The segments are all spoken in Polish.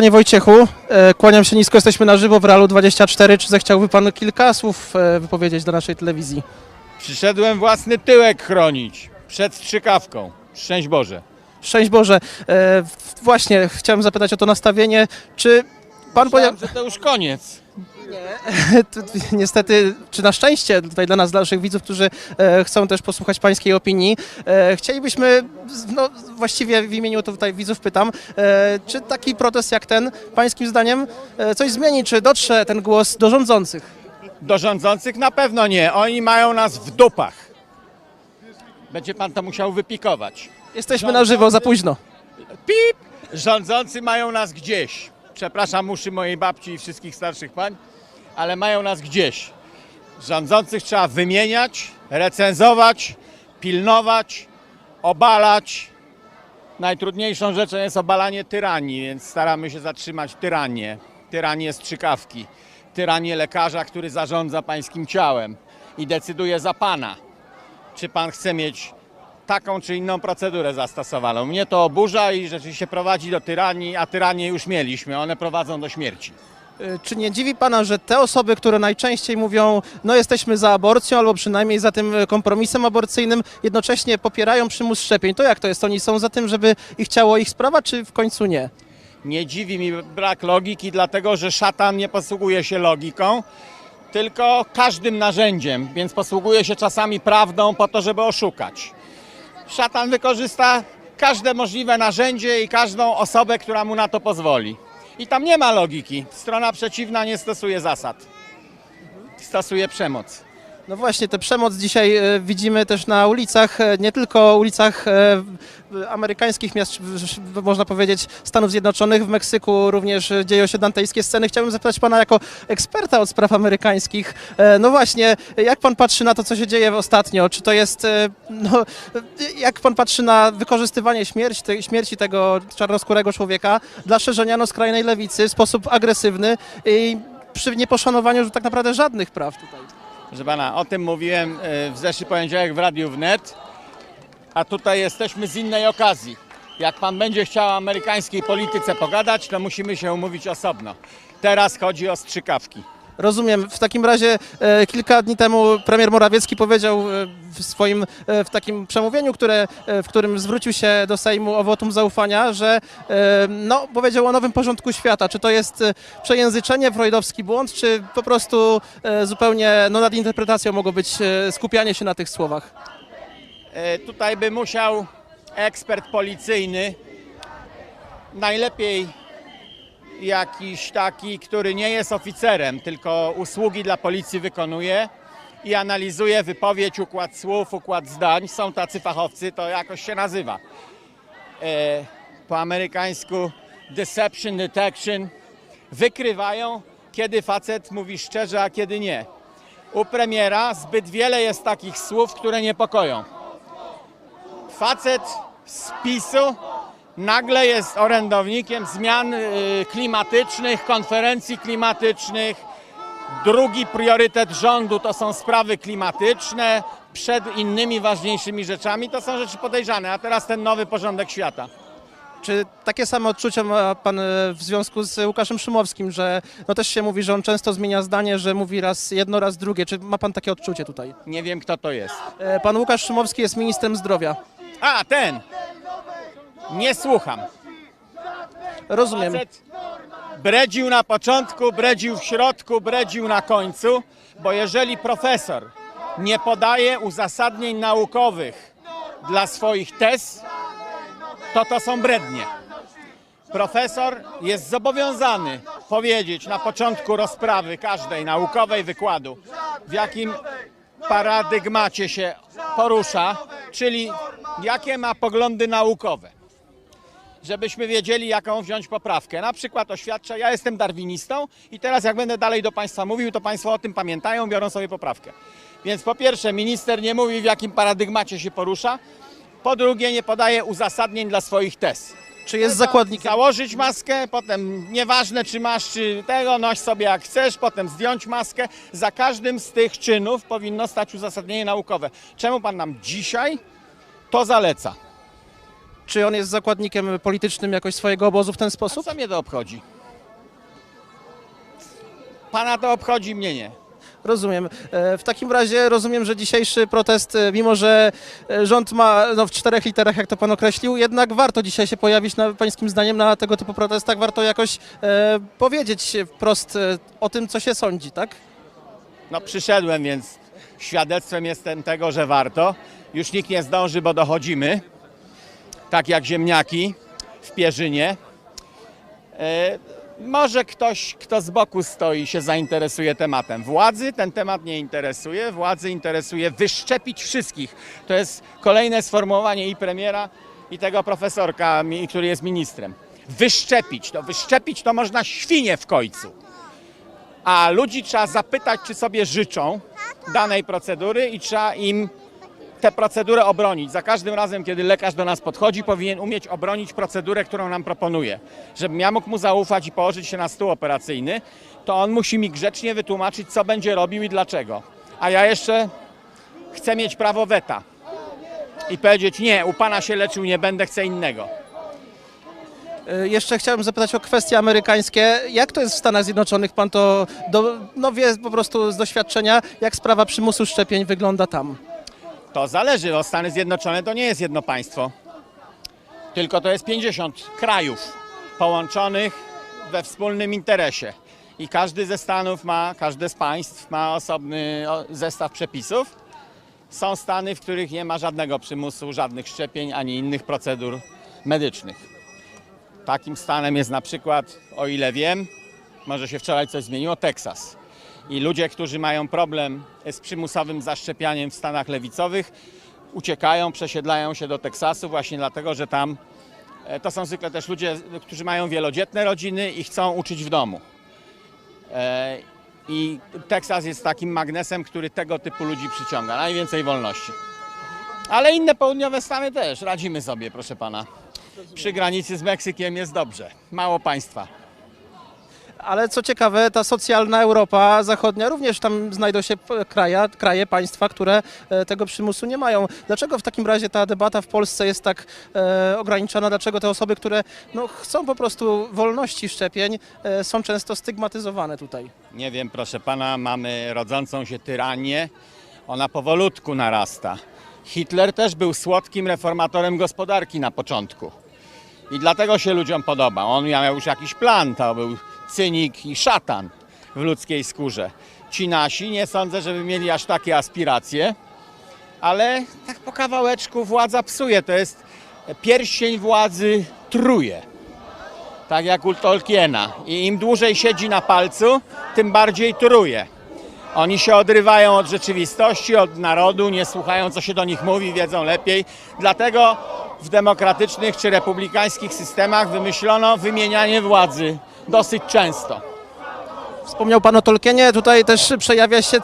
Panie Wojciechu, e, kłaniam się nisko, jesteśmy na żywo w Realu 24. Czy zechciałby Pan kilka słów e, wypowiedzieć do naszej telewizji? Przyszedłem własny tyłek chronić przed strzykawką. Szczęść Boże. Szczęść Boże. E, Właśnie, chciałem zapytać o to nastawienie. Czy Pan. Myślałem, że to już koniec. Tu- Niestety, czy na szczęście tutaj dla nas, dla naszych widzów, którzy e, chcą też posłuchać Pańskiej opinii, e, chcielibyśmy, no właściwie w imieniu tutaj widzów pytam, e, czy taki protest jak ten, Pańskim zdaniem, e, coś zmieni, czy dotrze ten głos do rządzących? Do rządzących na pewno nie. Oni mają nas w dupach. Będzie pan to musiał wypikować. Jesteśmy na żywo, za późno. Pip! Rządzący mają nas gdzieś. Przepraszam uszy mojej babci i wszystkich starszych pań, ale mają nas gdzieś. Rządzących trzeba wymieniać, recenzować, pilnować, obalać. Najtrudniejszą rzeczą jest obalanie tyranii, więc staramy się zatrzymać tyranię. Tyranię strzykawki, tyranię lekarza, który zarządza pańskim ciałem i decyduje za pana, czy pan chce mieć taką czy inną procedurę zastosowaną. Mnie to oburza i rzeczywiście prowadzi do tyranii, a tyranie już mieliśmy, one prowadzą do śmierci. E, Czy nie dziwi Pana, że te osoby, które najczęściej mówią, no jesteśmy za aborcją, albo przynajmniej za tym kompromisem aborcyjnym, jednocześnie popierają przymus szczepień? To jak to jest? Oni są za tym, żeby ich ciało ich sprawa, czy w końcu nie? Nie dziwi mi brak logiki, dlatego że szatan nie posługuje się logiką, tylko każdym narzędziem, więc posługuje się czasami prawdą po to, żeby oszukać. Szatan wykorzysta każde możliwe narzędzie i każdą osobę, która mu na to pozwoli. I tam nie ma logiki. Strona przeciwna nie stosuje zasad. Stosuje przemoc. No właśnie, tę przemoc dzisiaj e, widzimy też na ulicach, e, nie tylko ulicach e, amerykańskich miast, można powiedzieć Stanów Zjednoczonych, w Meksyku również dzieją się dantejskie sceny. Chciałbym zapytać Pana jako eksperta od spraw amerykańskich, no właśnie, jak Pan patrzy na to, co się dzieje ostatnio? Czy to jest, no, jak Pan patrzy na wykorzystywanie śmierci, te, śmierci tego czarnoskórego człowieka dla szerzenia no, skrajnej lewicy w sposób agresywny i przy nieposzanowaniu tak naprawdę żadnych praw tutaj? Proszę pana, o tym mówiłem e, w zeszły poniedziałek w Radiu Wnet, a tutaj jesteśmy z innej okazji. Jak pan będzie chciał o amerykańskiej polityce pogadać, to musimy się umówić osobno. Teraz chodzi o strzykawki. Rozumiem. W takim razie e, kilka dni temu premier Morawiecki powiedział e, w swoim e, w takim przemówieniu, które, e, w którym zwrócił się do Sejmu o wotum zaufania, że e, no, powiedział o nowym porządku świata. Czy to jest e, przejęzyczenie, freudowski błąd, czy po prostu e, zupełnie no, nadinterpretacją mogło być e, skupianie się na tych słowach? E, Tutaj by musiał ekspert policyjny, najlepiej jakiś taki, który nie jest oficerem, tylko usługi dla policji wykonuje i analizuje wypowiedź, układ słów, układ zdań. Są tacy fachowcy, to jakoś się nazywa. E, Po amerykańsku deception, detection. Wykrywają, kiedy facet mówi szczerze, a kiedy nie. U premiera zbyt wiele jest takich słów, które niepokoją facet z PiSu nagle jest orędownikiem zmian y, klimatycznych, konferencji klimatycznych. Drugi priorytet rządu to są sprawy klimatyczne, przed innymi ważniejszymi rzeczami to są rzeczy podejrzane, a teraz ten nowy porządek świata. Czy takie same odczucia ma Pan e, w związku z Łukaszem Szymowskim, że no też się mówi, że on często zmienia zdanie, że mówi raz jedno, raz drugie. Czy ma Pan takie odczucie tutaj? Nie wiem kto to jest. E, Pan Łukasz Szymowski jest ministrem zdrowia. A, ten! Nie słucham. Rozumiem. Facet bredził na początku, bredził w środku, bredził na końcu, bo jeżeli profesor nie podaje uzasadnień naukowych dla swoich tez, to to są brednie. Profesor jest zobowiązany powiedzieć na początku rozprawy każdej naukowej wykładu, w jakim paradygmacie się porusza, czyli jakie ma poglądy naukowe żebyśmy wiedzieli, jaką wziąć poprawkę. Na przykład oświadczę, ja jestem darwinistą i teraz jak będę dalej do Państwa mówił, to Państwo o tym pamiętają, biorą sobie poprawkę. Więc po pierwsze, minister nie mówi, w jakim paradygmacie się porusza. Po drugie, nie podaje uzasadnień dla swoich tez. Czy jest zakładnikiem? Założyć maskę, potem nieważne czy masz, czy tego, noś sobie jak chcesz, potem zdjąć maskę. Za każdym z tych czynów powinno stać uzasadnienie naukowe. Czemu Pan nam dzisiaj to zaleca? Czy on jest zakładnikiem politycznym jakoś swojego obozu w ten A sposób? co mnie to obchodzi? Pana to obchodzi, mnie nie. Rozumiem. E, W takim razie rozumiem, że dzisiejszy protest, e, mimo że e, rząd ma no, w czterech literach, jak to pan określił, jednak warto dzisiaj się pojawić, na, pańskim zdaniem, na tego typu protestach. Warto jakoś e, powiedzieć wprost o tym, co się sądzi, tak? No przyszedłem, więc świadectwem jestem tego, że warto. Już nikt nie zdąży, bo dochodzimy. Tak jak ziemniaki w Pierzynie. E, może ktoś, kto z boku stoi, się zainteresuje tematem. Władzy ten temat nie interesuje. Władzy interesuje wyszczepić wszystkich. To jest kolejne sformułowanie i premiera, i tego profesorka, który jest ministrem. Wyszczepić. To wyszczepić to można świnie w końcu a ludzi trzeba zapytać, czy sobie życzą danej procedury i trzeba im tę procedurę obronić. Za każdym razem, kiedy lekarz do nas podchodzi, powinien umieć obronić procedurę, którą nam proponuje. Żebym ja mógł mu zaufać i położyć się na stół operacyjny, to on musi mi grzecznie wytłumaczyć, co będzie robił i dlaczego. A ja jeszcze chcę mieć prawo weta i powiedzieć, nie, u pana się leczył, nie będę, chcę innego. E, Jeszcze chciałem zapytać o kwestie amerykańskie. Jak to jest w Stanach Zjednoczonych? Pan to do, no, wie po prostu z doświadczenia, jak sprawa przymusu szczepień wygląda tam. To zależy, bo Stany Zjednoczone to nie jest jedno państwo, tylko to jest 50 krajów połączonych we wspólnym interesie. I każdy ze Stanów ma, każde z państw ma osobny zestaw przepisów. Są Stany, w których nie ma żadnego przymusu, żadnych szczepień ani innych procedur medycznych. Takim stanem jest na przykład, o ile wiem, może się wczoraj coś zmieniło, Teksas. I ludzie, którzy mają problem z przymusowym zaszczepianiem w Stanach lewicowych, uciekają, przesiedlają się do Teksasu właśnie dlatego, że tam e, to są zwykle też ludzie, którzy mają wielodzietne rodziny i chcą uczyć w domu. E, I Teksas jest takim magnesem, który tego typu ludzi przyciąga. Najwięcej wolności. Ale inne południowe Stany też. Radzimy sobie, proszę pana. Przy granicy z Meksykiem jest dobrze. Mało państwa. Ale co ciekawe, ta socjalna Europa Zachodnia również tam znajdą się p- kraje, państwa, które e, tego przymusu nie mają. Dlaczego w takim razie ta debata w Polsce jest tak e, ograniczona? Dlaczego te osoby, które no, chcą po prostu wolności szczepień, e, są często stygmatyzowane tutaj? Nie wiem, proszę pana, mamy rodzącą się tyranię. Ona powolutku narasta. Hitler też był słodkim reformatorem gospodarki na początku. I dlatego się ludziom podoba. On miał już jakiś plan, to był cynik i szatan w ludzkiej skórze. Ci nasi nie sądzę, żeby mieli aż takie aspiracje, ale tak po kawałeczku władza psuje. To jest pierścień władzy truje tak jak u Tolkiena. I im dłużej siedzi na palcu, tym bardziej truje. Oni się odrywają od rzeczywistości, od narodu, nie słuchają, co się do nich mówi, wiedzą lepiej. Dlatego w demokratycznych czy republikańskich systemach wymyślono wymienianie władzy dosyć często. Wspomniał Pan o Tolkienie, tutaj też przejawia się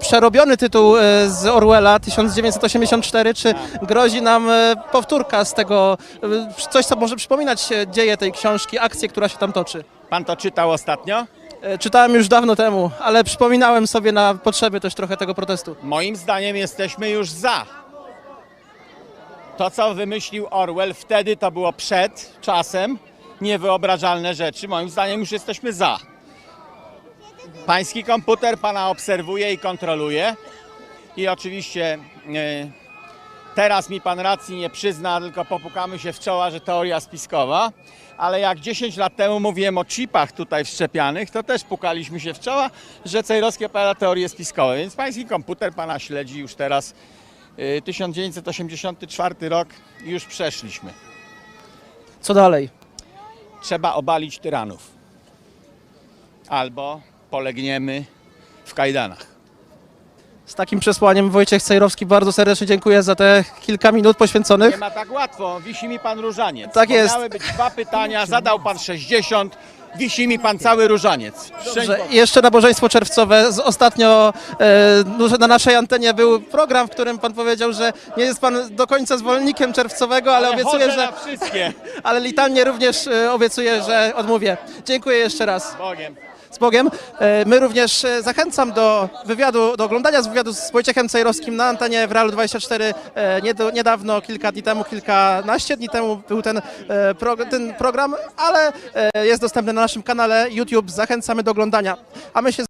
przerobiony tytuł e, z Orwella 1984. Czy grozi nam e, powtórka z tego, e, coś co może przypominać dzieje tej książki, akcję, która się tam toczy? Pan to czytał ostatnio? Czytałem już dawno temu, ale przypominałem sobie na potrzeby też trochę tego protestu. Moim zdaniem jesteśmy już za. To, co wymyślił Orwell wtedy, to było przed czasem niewyobrażalne rzeczy. Moim zdaniem już jesteśmy za. Pański komputer pana obserwuje i kontroluje. I oczywiście e, teraz mi pan racji nie przyzna, tylko popukamy się w czoła, że teoria spiskowa. Ale jak 10 lat temu mówiłem o chipach tutaj wszczepianych, to też pukaliśmy się w czoła, że Cejrowski opowiada teorie spiskowe. Więc pański komputer pana śledzi już teraz. E, 1984 rok i już przeszliśmy. Co dalej? Trzeba obalić tyranów. Albo polegniemy w kajdanach. Z takim przesłaniem Wojciech Cejrowski bardzo serdecznie dziękuję za te kilka minut Nie poświęconych. ma tak łatwo, wisi mi pan różaniec. Tak jest. Miały być dwa pytania, zadał pan 60, wisi mi pan cały różaniec. Boże. jeszcze nabożeństwo czerwcowe. Z- Ostatnio e, na naszej antenie był program, w którym pan powiedział, że nie jest pan do końca zwolennikiem czerwcowego, ale, obiecuję, chodzę że. na wszystkie. Ale litalnie również e, obiecuję, że odmówię. Dziękuję jeszcze raz. Bogiem. Z Bogiem. E, My również e, zachęcam do wywiadu, do oglądania z wywiadu z Wojciechem Cejrowskim na antenie w Realu 24. E, niedo- Niedawno, kilka dni temu, kilkanaście dni temu był ten, e, prog- ten program, ale e, jest dostępny na naszym kanale YouTube. Zachęcamy do oglądania. A my się